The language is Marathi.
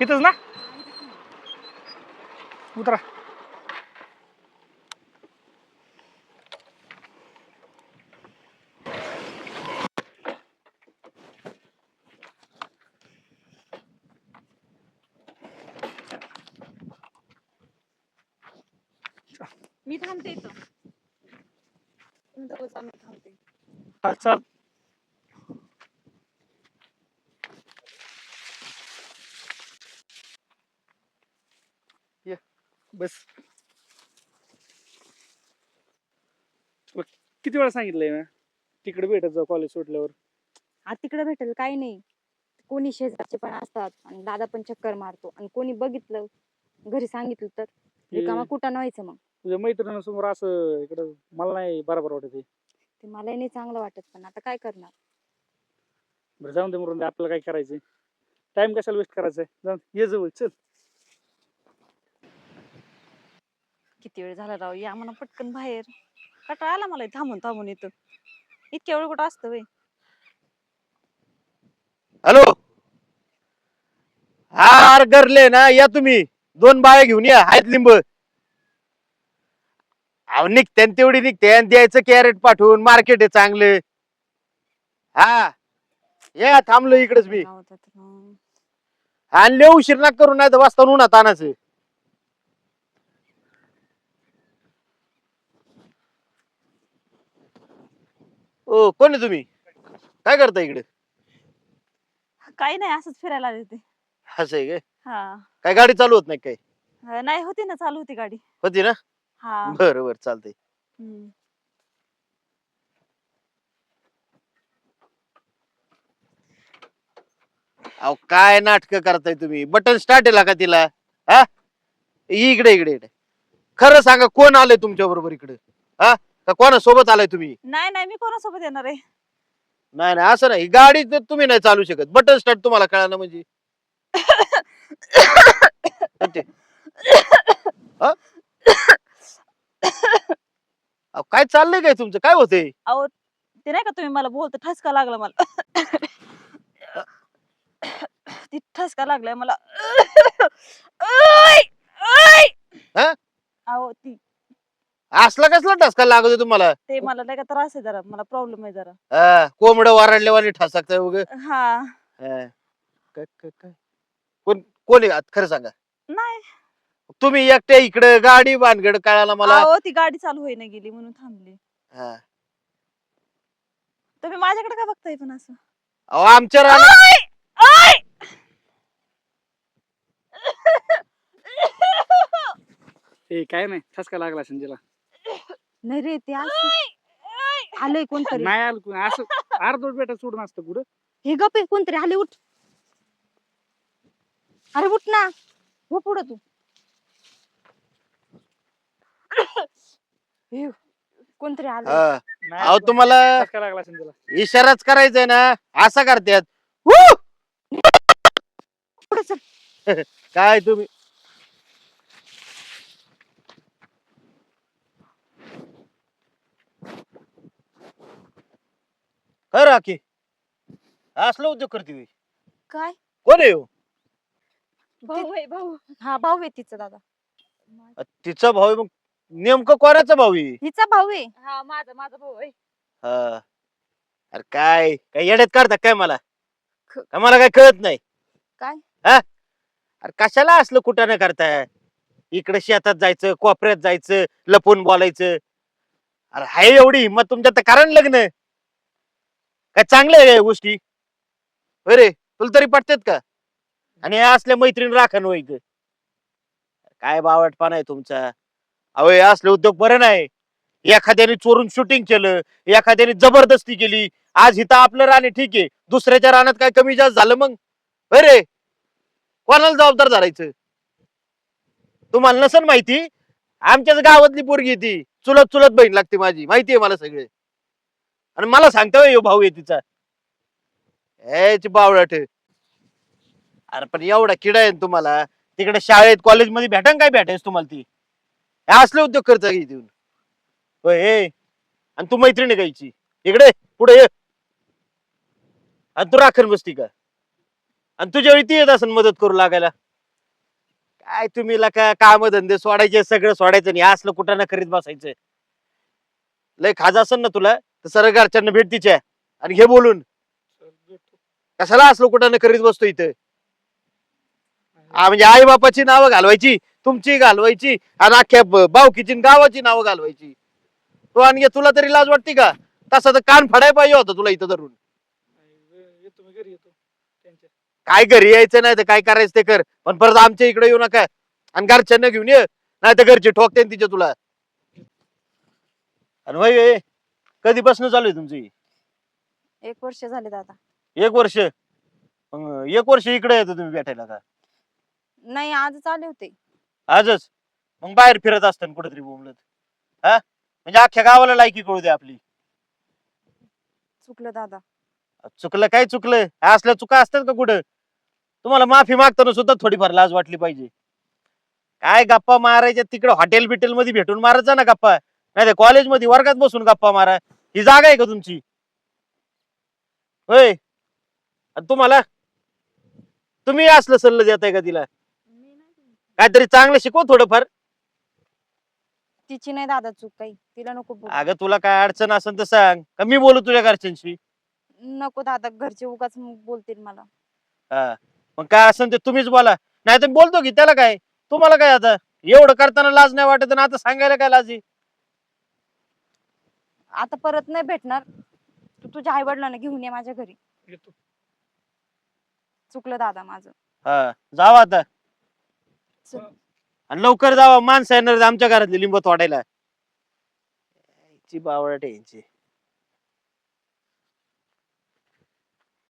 इथंच ना? उतरा. मी थांबते इथं. तुमचं बसा, मी थांबते. हा चल ये बस. तुला किती वेळा सांगितलंय ना? तिकडे भेटत जाऊ कॉलेज सुटल्यावर. आज तिकडे भेटेल काही नाही. कोणी शेजारचे पण असतात आणि दादा पण चक्कर मारतो आणि कोणी बघितलं घरी सांगितलं तर. रिकामा हे कुठं व्हायचं मग? तुझ्या मैत्रिणीसमोर असं इकडं मला नाही बरोबर वाटत हे. ते मलाही नाही चांगलं वाटत पण आता काय करणार? बरं जाऊन दे मरून दे आपल्याला काय करायचंय? टाइम कशाला वेस्ट करायचा जाऊन ये जवळ चल. किती वेळ झाला राव? या म्हणा पटकन बाहेर. कटाळा आला मला थांबून थांबून इथं. इतक्या वेळ कुठं असतं वय हॅलो? हा अरे गरले ना या तुम्ही. दोन बाया घेऊन या आहेत लिंब. अहो निघते तेवढी निघते आणि द्यायचं कॅरेट पाठवून मार्केट आहे चांगलं. हा. या थांबलो इकडेच मी. आणले उशीर ना करू नाही तर वाजता उन्हात आणायचं. ओ कोण आहे तुम्ही? काय करता इकडे? काही नाही असंच फिरायला आले होते. असं आहे काय? हा. काय गाडी चालू होत नाही काय? अं, नाही होती ना चालू होती गाडी. होती ना? हा. बरं बरं चालतंय. हम्म. अहो काय नाटक करताय तुम्ही? बटन स्टार्ट आहे का तिला? हा? इकडे इकडे इकडे. खरं सांगा कोण आलंय तुमच्या बरोबर इकडे? हा? का कोणासोबत आलाय तुम्ही? नाही नाही मी कोणासोबत येणार आहे? नाही नाही असं नाही. गाडी तर तुम्ही नाही चालू शकत. बटन स्टार्ट तुम्हाला कळालं म्हणजे. ते- हा? अहो, काय चाललंय काय तुमचं? काय होतंय? अहो ते नाही का तुम्ही मला बोलता ठसका लागला मला. ती ठसका लागलाय मला! ओय! हा? अहो ती असला कसला ठसका लागतोय तुम्हाला? ते मला नाही का त्रास आहे जरा मला प्रॉब्लेम आहे जरा. हा, कोंबडं वारडल्यावानी ठसकताय हा. हा. कोण कोण? खरं सांगा. नाही. तुम्ही एकट्या इकडे गाडी भानगड कळाला मला? अहो ती गाडी चालू होईना गेली म्हणून थांबली. हा. तुम्ही माझ्याकडे का बघताय पण असं? अहो आमच्या रानात ओय! ओय! ए काय नाही ठसका लागला संजयला नाही रे ते असं आलंय कोणतरी. नाही आलं कोणी. असं अर्धवट बेटा सोडून असतं पुढं हे गप आहे कोणतरी आले उठ. अरे उठ ना. हो पुढं तू. हे, कोणतरी आलं हा. नाही अहो आलं. तुम्हाला लागला इशाराच करायचंय ना असं करतात. हू! पुढे चल. काय तुम्ही? खरं की? असलं उद्योग करते होय. काय? कोण आहे हो? भाऊ आहे भाऊ. हा भाऊ आहे तिचा दादा. तिचा भाऊ आहे मग नेमकं कोणाचा भाऊ आहे? हिचा भाऊ आहे. हा माझा माझा भाऊ आहे. हा. अरे काय? काय येड्यात काढता काय मला? ख- का मला काय कळत नाही? काय? हा? अरे कशाला असलं कुठं न करताय? इकडे शेतात जायचं कोपऱ्यात जायचं लपून बोलायचं. अरे हाय एवढी हिंमत तुमच्यात तर कारण लग्न. काय चांगल्या आहे या गोष्टी? अरे तुला तरी पटतात का? आणि या असल्या मैत्रीण राखण व्हायचं काय बावटपणा आहे तुमचा. अहो हे असले उद्योग बरं नाही. एखाद्याने चोरून शूटिंग केलं एखाद्याने जबरदस्ती केली आज इथं आपलं राणे ठीक आहे दुसऱ्याच्या रानात काय कमी जास्त झालं मग? अरे कोणाला जबाबदार धरायचं? तुम्हाला नसन माहिती? आमच्याच गावातली पोरगी ती. चुलत चुलत बहीण लागते माझी. माहिती आहे मला सगळे. आणि मला सांगता यो भाऊ आहे तिचा. याची बावळट. अरे पण एवढा किडा आहे ना तुम्हाला. तिकडे शाळेत कॉलेजमध्ये भेटा काय भेटायच तुम्हाला ती? हे असले उद्योग करता की देऊन होय हे. आणि तू मैत्रिणी गायची इकडे पुढे ये. आणि तू राखण बसती का? आणि तुझ्या वेळी ती येत असेल मदत करू लागायला. काय तुम्ही का काम धंदे सोडायचे सगळं सोडायचं नाही असलं कुठं ना करीत बसायचं. लय खाज असेल ना तुला? तर सरळ घरच्यांना भेट तिच्या आणि घे बोलून. कशाला असलो कुठं ना करीत बसतो इथं? म्हणजे आई बापाची नावं घालवायची तुमची घालवायची आणि अख्ख्या ब- आणि गावाची नावं घालवायची. तो आणि तुला तरी लाज वाटते का? तसा तर कान फडाय पाहिजे होता तुला इथं धरून. येतो मी घरी येतो त्यांच्या काय घरी यायचं नाही तर काय करायचं ते कर. पण परत आमच्या इकडे येऊ नका. आणि घरच्यांना घेऊन ये. नाही तर घरचे ठोकते तिच्या तुला. आणि होय. कधीपासून चालू आहे तुमची? एक वर्ष झाले दादा एक वर्ष? मग एक वर्ष इकडे येतो तुम्ही भेटायला का? नाही आजच आले होते. आजच? मग बाहेर फिरत असताना कुठेतरी बोंबलत. हा? म्हणजे अख्ख्या गावाला लायकी कळू दे आपली. चुकलं दादा. चुकलं काय चुकलं? असल्या चुका असतात का कुठं? तुम्हाला माफी मागताना सुद्धा थोडीफार लाज वाटली पाहिजे. काय गप्पा मारायच्या तिकडे हॉटेल बिटेल मध्ये भेटून मारायचा ना गप्पा. नाही तर कॉलेजमध्ये वर्गात बसून गप्पा मारा. ही जागा आहे का तुमची? होय. आणि तुम्हाला? तुम्ही असलं सल्लं देताय का तिला? काहीतरी चांगलं शिकव थोडंफार. तिची नाही दादा चूक काही. तिला नको बोलू. अगं तुला काय अडचण असेल तर सांग. का मी बोलू तुझ्या घरच्यांशी? नको दादा घरचे उगाच बोलतील मला. हा. मग काय असेल ते तुम्हीच बोला. नाही तर बोलतो की त्याला काय? तुम्हाला काय आता? एवढं करताना लाज नाही वाटत आणि आता सांगायला काय लाज? आता परत नाही भेटणार. तू तुझ्या आई वडिलांना घेऊन ये माझ्या घरी. येतो. चुकलं दादा माझं. हा जावा आता. चल. आणि लवकर जावा माणसं येणार आहेत आमच्या घरातली लिंब तोडायला. ची बावळट यांची.